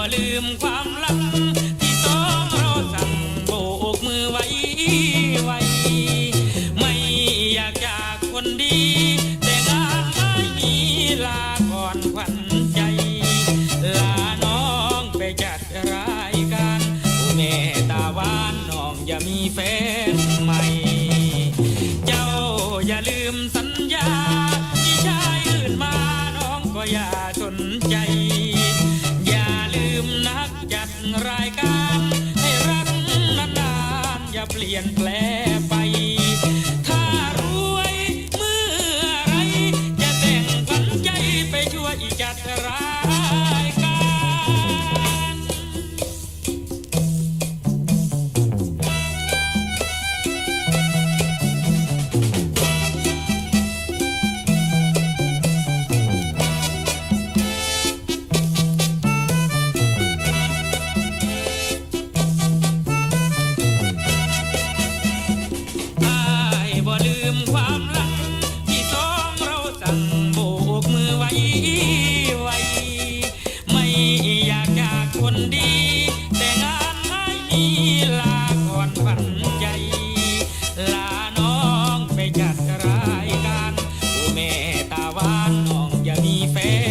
บ่ลืมความหลังที่สองเราสั่งโบกมือไว้ไว้ ไม่อยากจากคนดี แต่งานไม่มีลาก่อนขวัญใจ ลาน้องไปจัดรายการแม่ตาหวานน้องอย่ามีแฟนใหม่ เจ้าอย่าลืมสัญญาที่ชายอื่นมาน้องก็อย่าสนใจ ลี่ยนแปลไป ถ้ารวยเมื่อไรจะแต่งขันใจไปช่วยจัดราย นดี แต่งานให้ลาก่อนฝันใจ ลาน้องไปจัดรายการผู้แม่ตาวานน้องอย่ามีแฟน